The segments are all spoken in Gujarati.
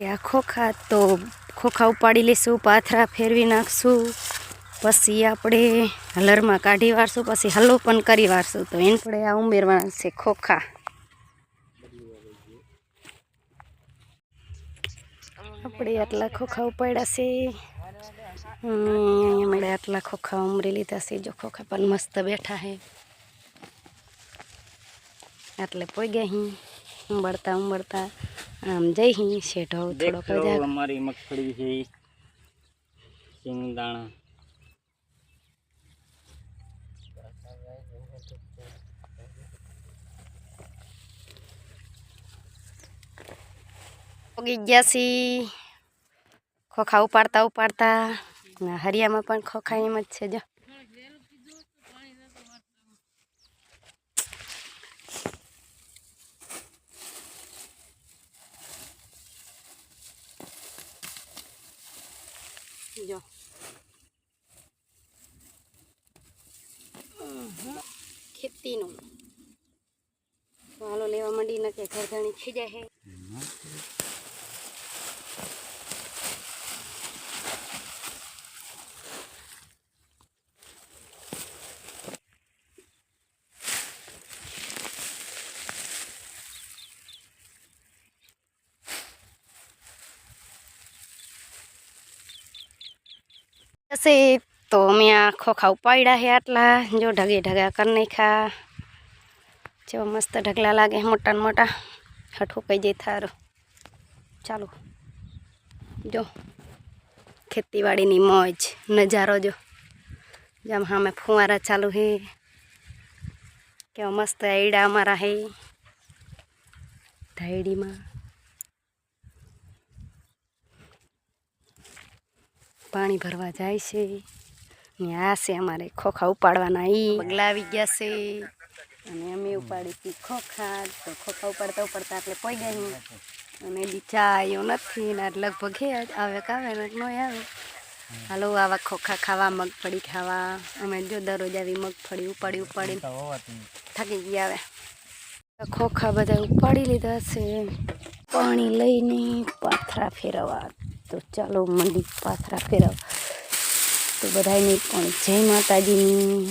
આ ખોખા તો ખોખા ઉપાડી લઈશું પાથરા ફેરવી નાખશું, પછી આપણે હલરમાં કાઢી વાળશું પછી હલ્લો પણ કરી વાળશું તો એને આપણે આ ઉમેરવાના છે ખોખા. આપણે આટલા ખોખા ઉપાડ્યા છે. અને અહીંયા મળે આટલા ખોખા ઉમરી લીધા છે. જો ખોખા પણ મસ્ત બેઠા છે. એટલે પોઈ ગયા અહીં ઉંબળતા ઉંબળતા આમ જઈ અહીં શેઢો થોડોક દેખો જ અમારી મગફળી છે. સિંગદાણા પોગી ગયા છી. ખોખા ઉપાડતા ઉપાડતા. ને હરિયામાં પણ ખોખા એમ જ છે જો. જો ખેતીનું. હાલો લેવા માંડી ને કે ઘરઘણી છે તો અમે આ ખોખા ઉપાડ્યા છે આટલા. જો ઢગે ઢગા કરી નાખ્યા. જો મસ્ત ઢગલા લાગે મોટા ને મોટા. હઠું કઈ જાય થારું. ચાલો. જો. ખેતીવાડીની મોજ, નજારો જો. જેમ સામે ફુવારા ચાલુ હે. કેવા મસ્ત આઈડા અમારા હે. ધાયડીમાં. પાણી ભરવા જાય છે. ને આ છે અમારે ખોખા ઉપાડવાના એ પગલા આવી ગયા છે. અને અમે ઉપાડી હતી ખોખા. તો ખોખા ઉપાડતા ઉપાડતા એટલે પોઈ ગઈ અને બીજા આવ્યો નથી ને લગભગ હે આવે કાવે ને ન આવે. હાલો આવા ખોખા ખાવા મગફળી ખાવા. અમે જો દરરોજ આવી મગફળી ઉપાડી ઉપાડી. થાકી ગયા આવે ખોખા બધા ઉપાડી લીધા છે. પાણી લઈને પાથરા ફેરવવા. તો ચાલો મંડી પાથરા ફેરવ તો બધાને પણ જય માતાજીની,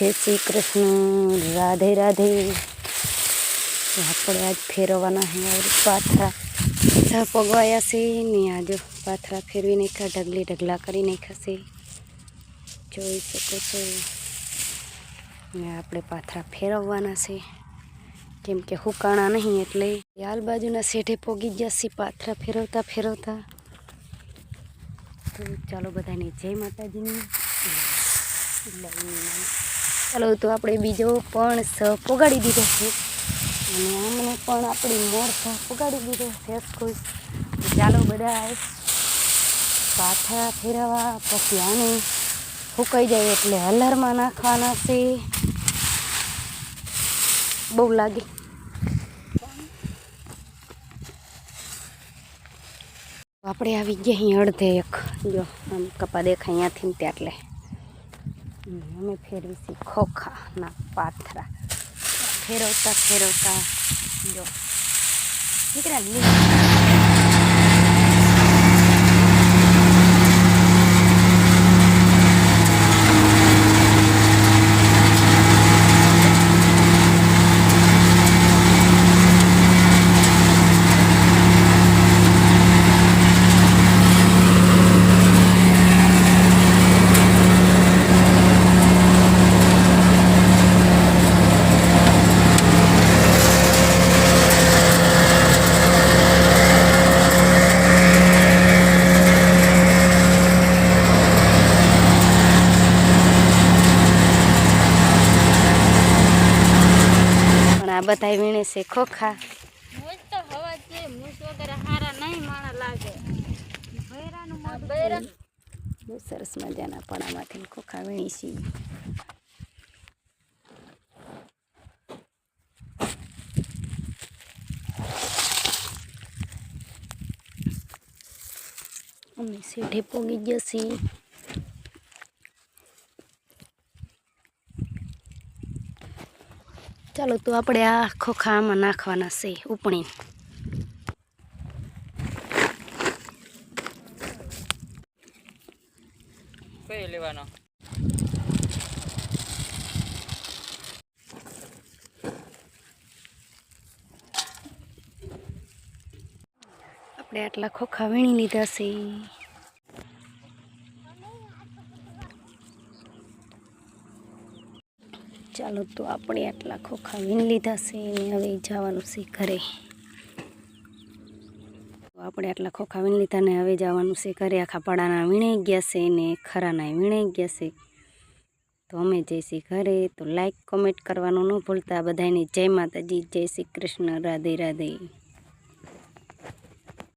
જય શ્રી કૃષ્ણ, રાધે રાધે. આપણે આજ ફેરવવાના હે પાથરા. બધા પગવાયા છે ને આજે પાથરા ફેરવી નાખ્યા, ઢગલી ઢગલા કરી નાખ્યા છે. જોઈ શકો છો. ને આપણે પાથરા ફેરવવાના છે. કેમ કે હુકાણા નહીં એટલે હાલ બાજુના શેઠે પોગી જશે પાથરા ફેરવતા ફેરવતા. તો ચાલો બધાને જય માતાજીની. ચાલો તો આપણે બીજો પણ સ પોગાડી દીધો છે. અને આમને પણ આપણી મોર સ પોગાડી દીધો છે કોઈ ચાલો બધા પાથરા ફેરવવા, પછી આને ફૂંકાઈ જાય એટલે હલરમાં નાખવાના છે. બહુ લાગે. આપણે આવી ગયા અહીં અડધે એક. જો, આમ કપા દેખાય અહીંયાથી ને ત્યાં એટલે. અમે ફેરવી છીએ ખોખા ના પાથરા. ફેરવતા ફેરવતા. જો, નીકળ્યા બધા વીણે છે ખોખા. બહુ સરસ મજાના પણામાંથી ખોખા વીણી છીએ અમે શેઠે પોગી ગયા ચાલો તો આપણે આ ખોખા આમાં નાખવાના છે ઉપણી. લેવાનો? આપણે આટલા ખોખા વીણી લીધા છે. ચાલો તો આપણે આટલા ખોખા વીણી લીધા છે અને હવે જવાનું છે ઘરે. આપણે આટલા ખોખા વીણી લીધા ને હવે જવાનું છે ઘરે. આખા પાડાના વીણાઈ ગયા છે ને ખરાના વીણાઈ ગયા છે. તો અમે જઈશી ઘરે. તો લાઈક કોમેન્ટ કરવાનું ન ભૂલતા. બધાને જય માતાજી, જય શ્રી કૃષ્ણ. રાધે રાધે.